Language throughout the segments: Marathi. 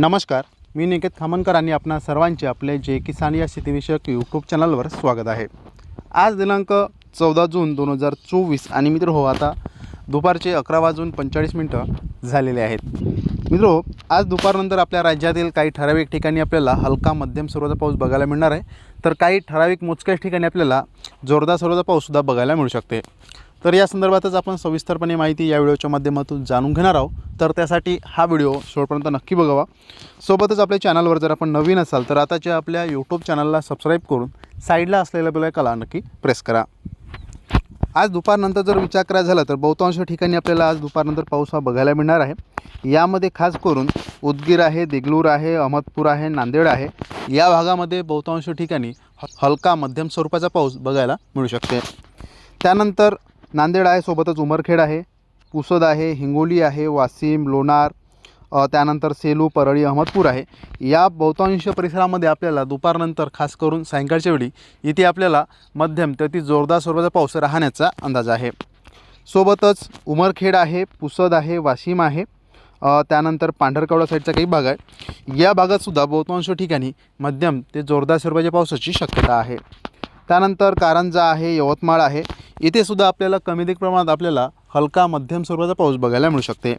नमस्कार मी निकेत खामनकर आणि आपणा सर्वांचे आपले जे किसान या शेतीविषयक यूट्यूब चॅनलवर स्वागत आहे. आज दिनांक चौदा जून दोन हजार चोवीस आणि मित्र हो आता दुपारचे अकरा वाजून पंचेचाळीस मिनटं झालेले आहेत. मित्र हो, आज दुपारनंतर आपल्या राज्यातील काही ठराविक ठिकाणी आपल्याला हलका मध्यम स्वरूपाचा पाऊस बघायला मिळणार आहे. तर काही ठराविक मोजक्याच ठिकाणी आपल्याला जोरदार स्वरूपाचा पाऊससुद्धा बघायला मिळू शकते. तर या संदर्भातच आपण सविस्तरपणे माहिती या व्हिडिओच्या माध्यमातून जाणून घेणार आहोत. तर त्यासाठी हा व्हिडिओ शेवटपर्यंत नक्की बघावा. सोबतच आपल्या चॅनलवर जर आपण नवीन असाल तर आताच्या आपल्या यूट्यूब चॅनलला सबस्क्राईब करून साईडला असलेल्या बेलायकाला नक्की प्रेस करा. आज दुपारनंतर जर विचार करायचा झाला तर बहुतांश ठिकाणी आपल्याला आज दुपारनंतर पाऊस हा बघायला मिळणार आहे. यामध्ये खास करून उदगीर आहे देगलूर आहे अहमदपूर आहे नांदेड आहे. या भागामध्ये बहुतांश ठिकाणी ह- हलका मध्यम स्वरूपाचा पाऊस बघायला मिळू शकते. त्यानंतर नांदेड आहे सोबतच उमरखेड आहे पुसद आहे हिंगोली आहे वाशिम लोणार त्यानंतर सेलू परळी अहमदपूर आहे. या बहुतांश परिसरामध्ये आपल्याला दुपारनंतर खास करून सायंकाळच्या वेळी इथे आपल्याला मध्यम तर ती जोरदार स्वरूपाचा पाऊस राहण्याचा अंदाज आहे. सोबतच उमरखेड आहे पुसद आहे वाशिम आहे त्यानंतर पांढरकवडा साईडचा काही भाग आहे. या भागातसुद्धा बहुतांश ठिकाणी मध्यम ते जोरदार स्वरूपाच्या पावसाची शक्यता आहे. त्यानंतर कारंजा आहे यवतमाळ आहे इथे सुद्धा आपल्याला कमी अधिक प्रमाणात आपल्याला हलका मध्यम स्वरूपाचा पाऊस बघायला मिळू शकते.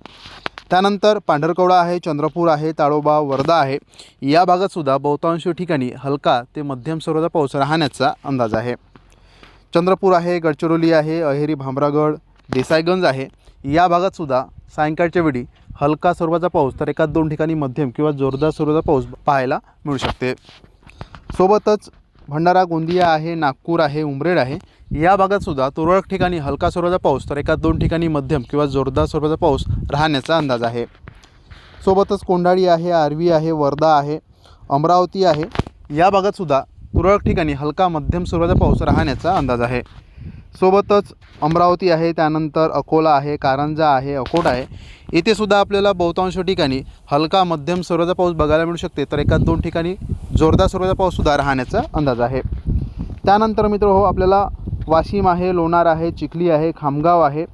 त्यानंतर पांढरकवडा आहे चंद्रपूर आहे ताडोबा वर्धा आहे. या भागातसुद्धा बहुतांश ठिकाणी हलका ते मध्यम स्वरूपाचा पाऊस राहण्याचा अंदाज आहे. चंद्रपूर आहे गडचिरोली आहे अहेरी भामरागड देसाईगंज आहे. या भागातसुद्धा सायंकाळच्या वेळी हलका स्वरूपाचा पाऊस तर एकाच दोन ठिकाणी मध्यम किंवा जोरदार स्वरूपाचा पाऊस पाहायला मिळू शकते. सोबतच भंडारा गोंदिया आहे नागपूर आहे उमरेड आहे या भागातसुद्धा तुरळक ठिकाणी हलका स्वरूपाचा पाऊस तर एका दोन ठिकाणी मध्यम किंवा जोरदार स्वरूपाचा पाऊस राहण्याचा अंदाज आहे. सोबतच कोंडाळी आहे आर्वी आहे वर्धा आहे अमरावती आहे या भागातसुद्धा तुरळक ठिकाणी हलका मध्यम स्वरूपाचा पाऊस राहण्याचा अंदाज आहे. सोबतच अमरावती आहे त्यानंतर अकोला आहे कारंजा आहे अकोट आहे. इथे सुद्धा आपल्याला बहुतांश ठिकाणी हलका मध्यम स्वरूपाचा पाऊस बघायला मिळू शकते. तर एका दोन ठिकाणी जोरदार स्वरूपाचा पाऊससुद्धा राहण्याचा अंदाज आहे. त्यानंतर मित्र हो आपल्याला वाशिम आहे लोणार आहे चिखली आहे खामगाव आहे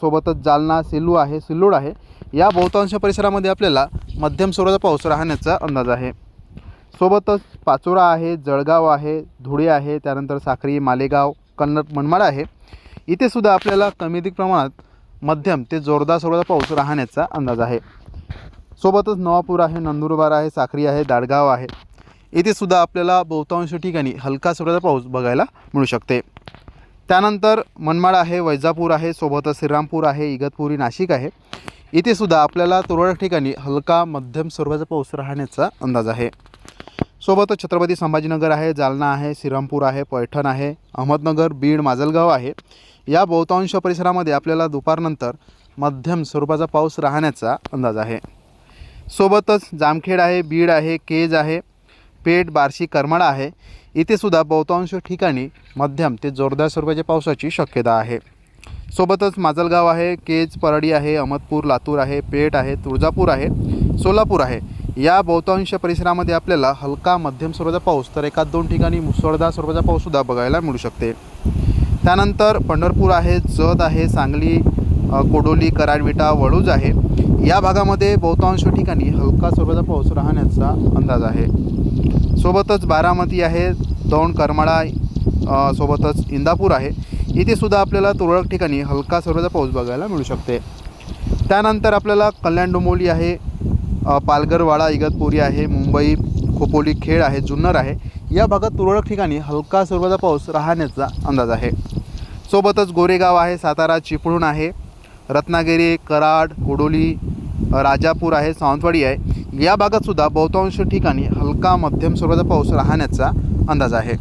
सोबतच जालना सेलू आहे सिल्लोड आहे. या बहुतांश परिसरामध्ये आपल्याला मध्यम स्वरूपाचा पाऊस राहण्याचा अंदाज आहे. सोबतच पाचोरा आहे जळगाव आहे धुळे आहे त्यानंतर साखरी मालेगाव कन्नड मनमाड आहे. इथे सुद्धा आपल्याला कमी अधिक प्रमाणात मध्यम ते जोरदार स्वरूपाचा पाऊस राहण्याचा अंदाज आहे. सोबतच नवापूर आहे नंदुरबार आहे साखरी आहे दाडगाव आहे. इथे सुद्धा आपल्याला बहुतांश ठिकाणी हलका स्वरूपाचा पाऊस बघायला मिळू शकते. त्यानंतर मनमाड आहे वैजापूर आहे सोबतच श्रीरामपूर आहे इगतपुरी नाशिक आहे. इथे सुद्धा आपल्याला तुरळक ठिकाणी हलका मध्यम स्वरूपाचा पाऊस राहण्याचा अंदाज आहे. सोबतच छत्रपती संभाजीनगर आहे जालना आहे श्रीरामपूर आहे पैठण आहे अहमदनगर बीड माजलगाव आहे. या बहुतांश परिसरामध्ये आपल्याला दुपारनंतर मध्यम स्वरूपाचा पाऊस राहण्याचा अंदाज आहे. सोबतच जामखेड आहे बीड आहे केज आहे पेठ बार्शी करमाळा आहे. इथे सुद्धा बहुतांश ठिकाणी मध्यम ते जोरदार स्वरूपाच्या पावसाची शक्यता आहे. सोबतच माजलगाव आहे केज परडी आहे अहमदपूर लातूर आहे पेठ आहे तुळजापूर आहे सोलापूर आहे. या बहुतांश परिसरामध्ये आपल्याला हलका मध्यम स्वरूपाचा पाऊस तर एकाच दोन ठिकाणी मुसळधार स्वरूपाचा पाऊससुद्धा बघायला मिळू शकते. त्यानंतर पंढरपूर आहे जत आहे सांगली कोडोली कराडविटा वळूज आहे. या भागामध्ये बहुतांश ठिकाणी हलका स्वरूपाचा पाऊस राहण्याचा अंदाज आहे. सोबतच बारामती आहे दौंड करमाळा सोबतच इंदापूर आहे. इथे सुद्धा आपल्याला तुरळक ठिकाणी हलका स्वरूपाचा पाऊस बघायला मिळू शकते. त्यानंतर आपल्याला कल्याण डोंबोली आहे पालघरवाडा इगतपुरी आहे मुंबई खोपोली खेड आहे जुन्नर आहे. या भागात तुरळक ठिकाणी हलका स्वरूपाचा पाऊस राहण्याचा अंदाज आहे. सोबतच गोरेगाव आहे सातारा चिपळूण आहे रत्नागिरी कराड कोडोली राजापूर आहे सावंतवाडी आहे. या भागातसुद्धा बहुतांश ठिकाणी हलका मध्यम स्वरूपाचा पाऊस राहण्याचा अंदाज आहे.